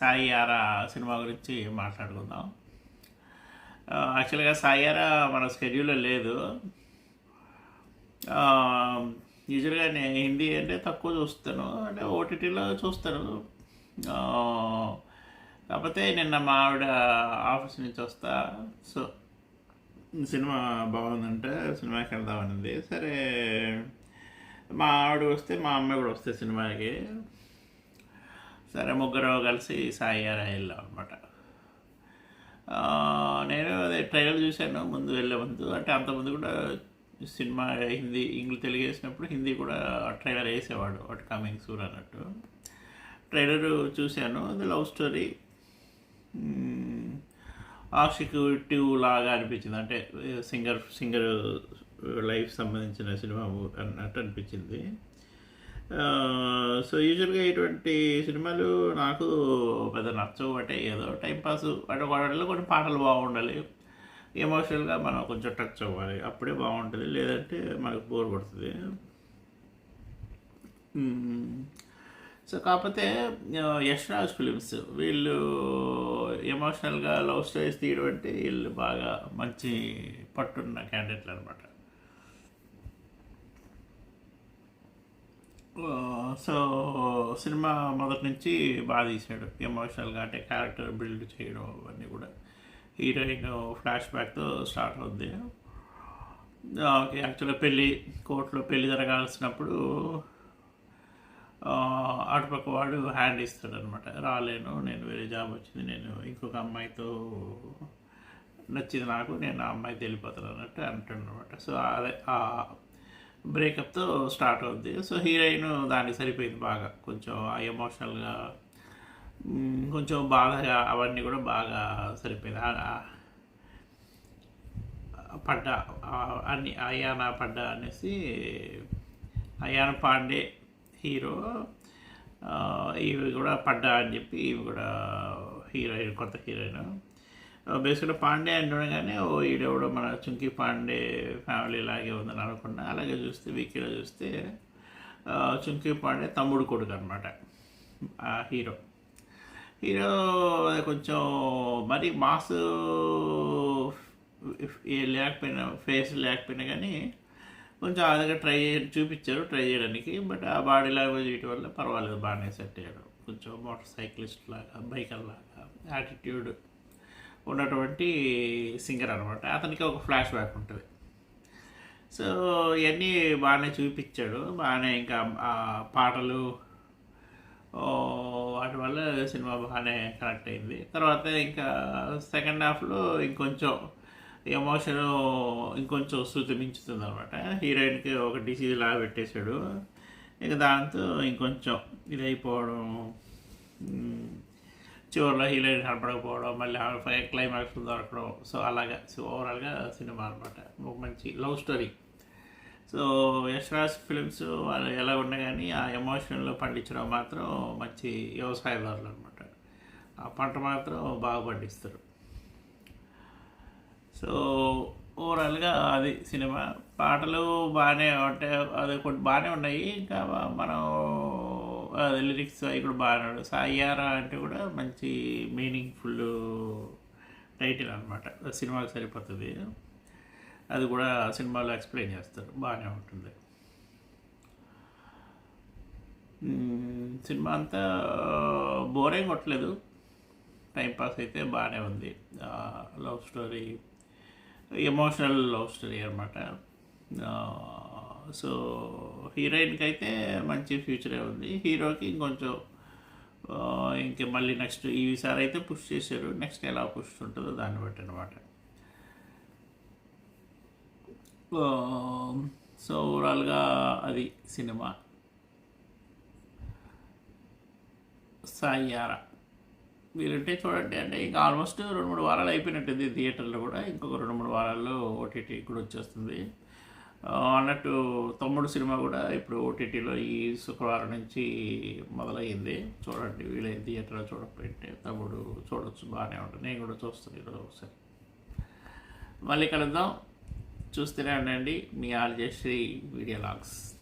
Sai cinema గురించి మాట్లాడుకుందాం. యాక్చువల్గా సాయి మన స్కెడ్యూల్లో లేదు. యూజువల్గా నేను హిందీ అంటే తక్కువ చూస్తాను. అంటే ఓటీటీలో చూస్తాను. కాకపోతే నిన్న మా ఆవిడ ఆఫీస్ నుంచి వస్తా. సో సినిమా బాగుందంటే సినిమాకి వెళ్దామనింది. సరే మా ఆవిడ వస్తే మా అమ్మాయి కూడా వస్తే సినిమాకి. సరే ముగ్గురు కలిసి సాయి గారు వెళ్ళాం అనమాట నేను అదే ట్రైలర్ చూశాను ముందు వెళ్ళే ముందు. అంటే అంతకుముందు కూడా సినిమా హిందీ ఇంగ్లీష్ తెలుగు వేసినప్పుడు హిందీ కూడా ట్రైలర్ వేసేవాడు వాటి కమింగ్ సూర్ అన్నట్టు. ట్రైలర్ చూశాను అది లవ్ స్టోరీ. ఆక్సిక్యూటివ్ లాగా అనిపించింది. అంటే సింగర్ సింగర్ లైఫ్ సంబంధించిన సినిమా అన్నట్టు అనిపించింది. సో యూజువల్గా ఇటువంటి సినిమాలు నాకు పెద్ద నచ్చవు. అంటే ఏదో టైంపాస్ అంటే వాటిలో కొన్ని పాటలు బాగుండాలి. ఎమోషనల్గా మనం కొంచెం టచ్ అవ్వాలి. అప్పుడే బాగుంటుంది. లేదంటే మనకు బోర్ పడుతుంది సో కాకపోతే యశ్రాజ్ ఫిలిమ్స్ వీళ్ళు ఎమోషనల్గా లవ్ స్టోరీస్ తీయడం అంటే వీళ్ళు బాగా మంచి పట్టున్న క్యాండిడేట్లు అనమాట సో సినిమా మొదటి నుంచి బాగా తీసాడు ఎమోషనల్గా అంటే క్యారెక్టర్ బిల్డ్ చేయడం అవన్నీ కూడా. హీరోయిన్ ఫ్లాష్ బ్యాక్తో స్టార్ట్ అవుద్ది. యాక్చువల్గా పెళ్ళి కోర్టులో పెళ్ళి జరగాల్సినప్పుడు అటుపక్క వాడు హ్యాండ్ ఇస్తాడు అనమాట రాలేను నేను వేరే జాబ్ వచ్చింది నేను ఇంకొక అమ్మాయితో నచ్చింది నాకు నేను ఆ అమ్మాయి వెళ్ళిపోతాను అన్నట్టు అంటాడు అనమాట సో అదే బ్రేకప్తో స్టార్ట్ అవుద్ది. సో హీరోయిన్ దానికి సరిపోయింది బాగా. కొంచెం ఎమోషనల్గా కొంచెం బాధగా అవన్నీ కూడా బాగా సరిపోయింది. పడ్డ అన్ని అయానా పడ్డ అనేసి అయాన పాండే హీరో ఇవి కూడా పడ్డా అని చెప్పి ఇవి కూడా హీరోయిన్ కొత్త హీరోయిన్. బేసిక్గా పాండే అంటుండగానే ఓ ఈడెవడో మన చుంకి పాండే ఫ్యామిలీ లాగే ఉందని అనుకున్నా. అలాగే చూస్తే వీకీలో చూస్తే చుంకి పాండే తమ్ముడు కొడుకు అనమాట ఆ హీరో. హీరో కొంచెం మరి మాస్ లేకపోయినా ఫేస్ లేకపోయినా కానీ కొంచెం ఆ దగ్గర ట్రై చూపించారు ట్రై చేయడానికి. బట్ ఆ బాడీ లాంగ్వేజ్ వీటి వల్ల పర్వాలేదు బాగానే సెట్ అయ్యాడు. కొంచెం మోటార్ సైక్లిస్ట్ లాగా బైకర్ లాగా యాటిట్యూడ్ ఉన్నటువంటి సింగర్ అనమాట అతనికి ఒక ఫ్లాష్ బ్యాక్ ఉంటుంది. సో ఇవన్నీ బాగానే చూపించాడు. బాగానే ఇంకా పాటలు వాటి వల్ల సినిమా బాగానే కనెక్ట్ అయింది. తర్వాత ఇంకా సెకండ్ హాఫ్లో ఇంకొంచెం ఎమోషన్ ఇంకొంచెం శృతి మించుతుంది అనమాట హీరోయిన్కి ఒక డిసీజ్ లాగా పెట్టేశాడు. ఇక దాంతో ఇంకొంచెం ఇది అయిపోవడం చివరిలో హీరోయిన్ కనపడకపోవడం మళ్ళీ క్లైమాక్స్ దొరకడం. సో అలాగా. సో ఓవరాల్గా సినిమా అనమాట ఒక మంచి love story so Yash Raj films వాళ్ళు ఎలా ఉన్నా కానీ ఆ ఎమోషన్లో పండించడం మాత్రం మంచి వ్యవసాయదారులు అనమాట ఆ పంట మాత్రం బాగా పండిస్తారు. సో ఓవరాల్గా అది సినిమా. పాటలు బాగానే అంటే అది కొన్ని బాగానే ఉన్నాయి. ఇంకా మనం లిరిక్స్ అవి కూడా బాగానే ఉన్నాయి సాయారా అంటే కూడా మంచి మీనింగ్ఫుల్ టైటిల్ అనమాట సినిమాకి సరిపోతుంది. అది కూడా సినిమాలో ఎక్స్ప్లెయిన్ చేస్తారు. బాగానే ఉంటుంది. సినిమా అంతా బోరేం కొట్టలేదు. టైంపాస్ అయితే బాగానే ఉంది. Love story emotional love story అనమాట సో హీరోయిన్కి అయితే మంచి ఫ్యూచరే ఉంది. హీరోకి ఇంకొంచెం ఇంక మళ్ళీ నెక్స్ట్ ఈసారి అయితే పుష్ చేశారు. నెక్స్ట్ ఎలా పుష్ ఉంటుందో దాన్ని బట్టి అనమాట సో ఓవరాల్గా అది సినిమా. సాయారా వీలుంటే చూడండి అంటే ఇంకా ఆల్మోస్ట్ రెండు మూడు వారాలు అయిపోయినట్టుంది థియేటర్లో కూడా. ఇంకొక రెండు మూడు వారాల్లో ఓటీటీ కూడా వచ్చేస్తుంది. అన్నట్టు తమ్ముడు సినిమా కూడా ఇప్పుడు ఓటీటీలో ఈ శుక్రవారం నుంచి మొదలైంది చూడండి వీలైన థియేటర్లో చూడకపోయింటే తమ్ముడు చూడొచ్చు బాగానే ఉంటుంది. నేను కూడా చూస్తాను ఈరోజు ఒకసారి. మళ్ళీ కలుద్దాం. చూస్తూనే ఉండండి. మీ ఆర్జశ్రీ వీడియో లాగ్స్